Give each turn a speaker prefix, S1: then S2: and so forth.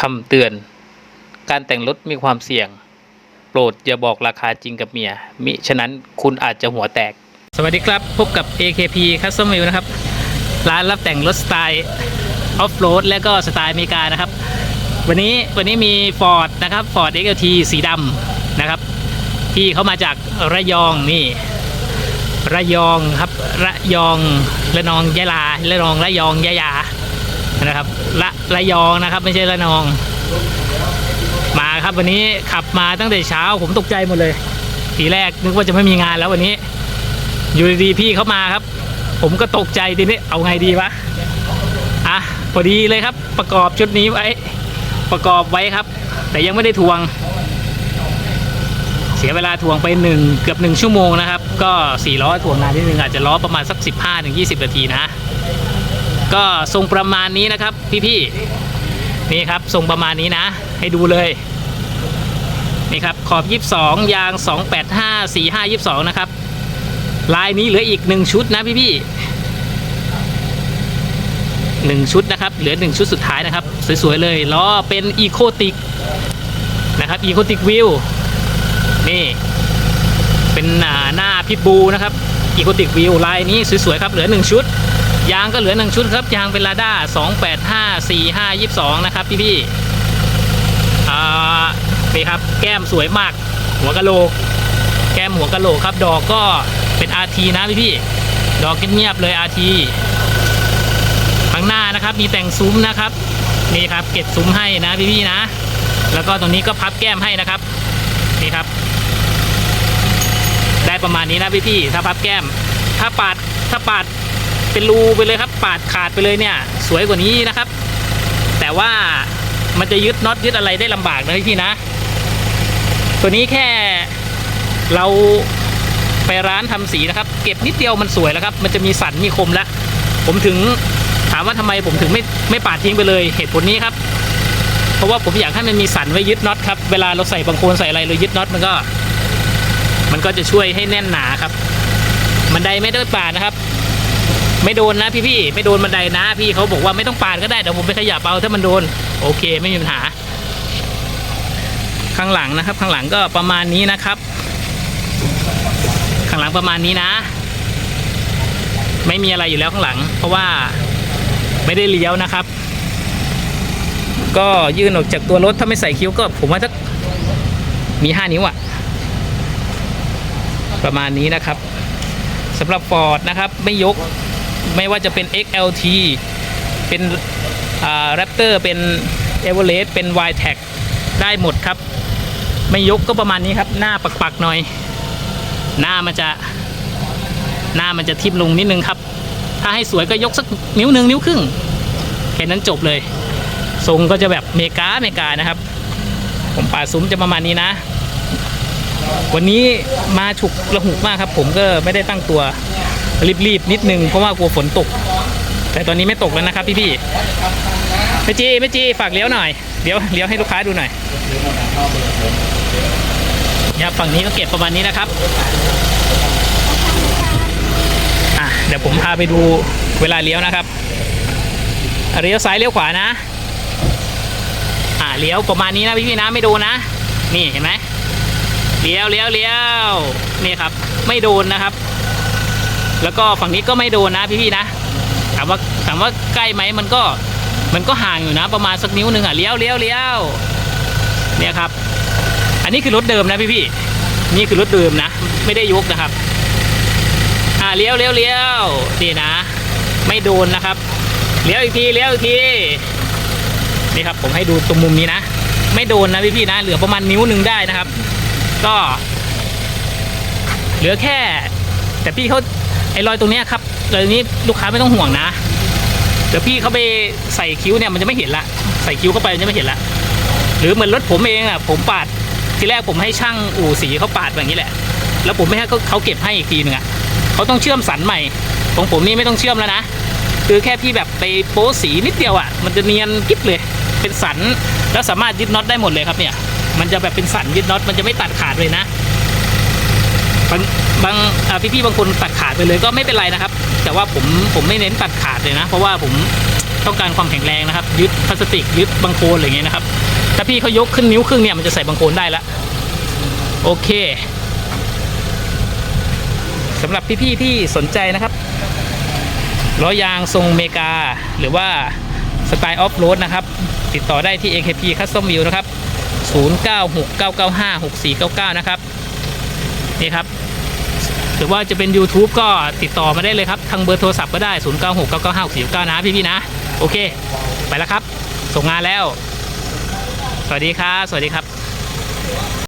S1: คำเตือน การแต่งรถมีความเสี่ยง โปรดอย่าบอกราคาจริงกับเมีย มิฉะนั้นคุณอาจจะหัวแตก สวัสดีครับพบกับ AKP Custom Wheel นะครับ ร้านรับแต่งรถสไตล์ออฟโรดและก็สไตล์อเมริกานะครับ วันนี้วันนี้มี Ford นะครับ Ford XLT สีดำนะครับ ที่เขามาจากระยองนี่ ระยองครับระยองระนองยะลาระนองระยองยะยา นะครับระระยองนะครับ ไม่ใช่ระนอง มาครับวันนี้ขับมาตั้งแต่เช้าผมตกใจหมดเลย ทีแรกนึกว่าจะไม่มีงานแล้ววันนี้ อยู่ดีๆพี่เขามาครับ ผมก็ตกใจทีนี้เอาไงดีวะอะพอดีเลยครับ ประกอบชุดนี้ไว้ ประกอบไว้ครับ แต่ยังไม่ได้ทวง เสียเวลาถ่วงไปหนึ่งเกือบหนึ่งชั่วโมงนะครับ ก็สี่ล้อถ่วงนานนิดนึงอาจจะล้อประมาณสัก 15ถึง20 นาทีนะ ก็ทรงประมาณนี้นะครับ พี่ๆนี่ครับทรงประมาณนี้นะ ให้ดูเลยนี่ครับขอบ 22 ยาง 285 45 22 นะครับ ลายนี้เหลืออีก 1 ชุดนะพี่ๆหนึ่งชุดนะครับ เหลือ 1 ชุดสุดท้ายนะครับ สวยๆเลยล้อเป็นอีโคติกนะครับอีโคติกวิวนี่เป็นหน้าหน้าพิบูนะครับอีโคติกวิวลายนี้สวยๆครับเหลือ 1 ชุด ยางก็เหลือ1ชุดครับ ยางเป็นลาด้า285 45 22นะครับพี่ๆอ่านี่ครับ แก้มสวยมาก หัวกะโหลก แก้มหัวกะโหลกครับ ดอกก็เป็น RT นะพี่ๆดอกเงียบๆเลย RT ข้างหน้านะครับ มีแต่งซุ้มนะครับ นี่ครับ เก็บซุ้มให้นะพี่ๆนะ แล้วก็ตรงนี้ก็พับแก้มให้นะครับ นี่ครับ ได้ประมาณนี้นะพี่พี่ถ้าพับแก้ม ถ้าปาดถ้าปาด เป็นรูไปเลยครับปาดขาดไปเลยเนี่ย สวยกว่านี้นะครับ แต่ว่ามันจะยึดน็อตยึดอะไรได้ลำบากนะพี่พี่นะ ตัวนี้แค่เราไปร้านทำสีนะครับ เก็บนิดเดียวมันสวยแล้วครับ มันจะมีสันมีคมแล้ว ผมถึงถามว่าทำไมผมถึงไม่ไม่ปาดทิ้งไปเลยเหตุผลนี้ครับ เพราะว่าผมอยากให้มันมีสันไว้ยึดน็อตครับเวลาเราใส่บางโคลนใส่อะไรเรายึดน็อตมันก็ มันก็จะช่วยให้แน่นหนาครับบันไดไม่ได้ปาดนะครับ ไม่โดนนะพี่พี่ไม่โดนบันไดนะ พี่เขาบอกว่าไม่ต้องปาดก็ได้เดี๋ยวผมไปขยับเอาถ้ามันโดน โอเคไม่มีปัญหา ข้างหลังนะครับ ข้างหลังก็ประมาณนี้นะครับ ข้างหลังประมาณนี้นะ ไม่มีอะไรอยู่แล้วข้างหลัง เพราะว่าไม่ได้เลี้ยวนะครับ ก็ยื่นออกจากตัวรถถ้าไม่ใส่คิ้วก็ ผมว่าสักมี5นิ้วอะประมาณนี้นะครับสำหรับ Ford นะครับ ไม่ยก ไม่ว่าจะเป็น XLT เป็นอ่า Raptor เป็น Everest เป็น y t a g ได้หมดครับ ไม่ยกก็ประมาณนี้ครับ หน้าปักๆหน่อย หน้ามันจะหน้ามันจะทิ่มลงนิดนึงครับ ถ้าให้สวยก็ยกสักนิ้วหนึ่งนิ้วครึ่งแค่นั้นจบเลย ทรงก็จะแบบเมกาเมกานะครับ ผมป่าซุ้มจะประมาณนี้นะ วันนี้มาฉุกระหุกมากครับ ผมก็ไม่ได้ตั้งตัว รีบๆนิดนึงเพราะว่ากลัวฝนตก แต่ตอนนี้ไม่ตกแล้วนะครับพี่พี่ๆแม่จีแม่จีฝากเลี้ยวหน่อยเดี๋ยวเลี้ยวให้ลูกค้าดูหน่อยเนี่ยฝั่งนี้ก็เก็บประมาณนี้นะครับอะเดี๋ยวผมพาไปดูเวลาเลี้ยวนะครับเลี้ยวซ้ายเลี้ยวขวานะอ่าเลี้ยวประมาณนี้นะพี่พี่ๆนะไม่โดนนะ นี่เห็นไหมเลี้ยวเลี้ยวเลี้ยวนี่ครับ ไม่โดนนะครับ แล้วก็ฝั่งนี้ก็ไม่โดนนะพี่พี่ๆนะถามว่าถามว่าใกล้ไหมมันก็มันก็ห่างอยู่นะ ประมาณสักนิ้วหนึ่งอะเลี้ยวเลี้ยวเลี้ยวเนี่ยครับ อันนี้คือรถเดิมนะพี่พี่ๆนี่คือรถเดิมนะ ไม่ได้ยกนะครับ อ่าเลี้ยวเลี้ยวเลี้ยวนี่นะ ไม่โดนนะครับเลี้ยวอีกทีเลี้ยวอีกทีนี่ครับผมให้ดูตรงมุมนี้นะ ไม่โดนนะพี่ๆนะ เหลือประมาณนิ้วหนึ่งได้นะครับ ก็ เหลือแค่ แต่พี่เขา ไอ้รอยตรงนี้ครับรอยตรงนี้ลูกค้าไม่ต้องห่วงนะ เดี๋ยวพี่เขาไปใส่คิ้วเนี่ยมันจะไม่เห็นละใส่คิ้วเข้าไปมันจะไม่เห็นละหรือเหมือนรถผมเองอะผมปาดทีแรกผมให้ช่างอู่สีเขาปาดแบบนี้แหละ แล้วผมไม่ให้เขาเขาเก็บให้อีกทีหนึ่งอะเขาต้องเชื่อมสันใหม่ ของผมนี่ไม่ต้องเชื่อมแล้วนะคือแค่พี่แบบไปโป๊สีนิดเดียวอะมันจะเนียนกิ๊บเลย เป็นสันแล้วสามารถยึดน็อตได้หมดเลยครับเนี่ย มันจะแบบเป็นสันยึดน็อตมันจะไม่ตัดขาดเลยนะ บางบางอ่พี่ๆบางคนตัดขาดไปเลยก็ไม่เป็นไรนะครับ แต่ว่าผมผมไม่เน้นตัดขาดเลยนะ เพราะว่าผมต้องการความแข็งแรงนะครับ ยึดพลาสติกยึดบังโคลนอะไรเงี้ยนะครับถ้าพี่เขายกขึ้นนิ้วครึ่งเนี่ยมันจะใส่บังโคลนได้ละโอเคสำหรับพี่ๆที่สนใจนะครับล้อยางทรงเมกา หรือว่าสไตล์ออฟโรดนะครับ ติดต่อได้ที่ AKP Custom View นะครับ 0969956499 นะครับ นี่ครับหรือว่าจะเป็น YouTube ก็ติดต่อมาได้เลยครับ ทางเบอร์โทรศัพท์ก็ได้ 0 9 6 9 9 5 6 4 9 นะพี่ๆนะ โอเค ไปแล้วครับ ส่งงานแล้ว สวัสดีครับ สวัสดีครับ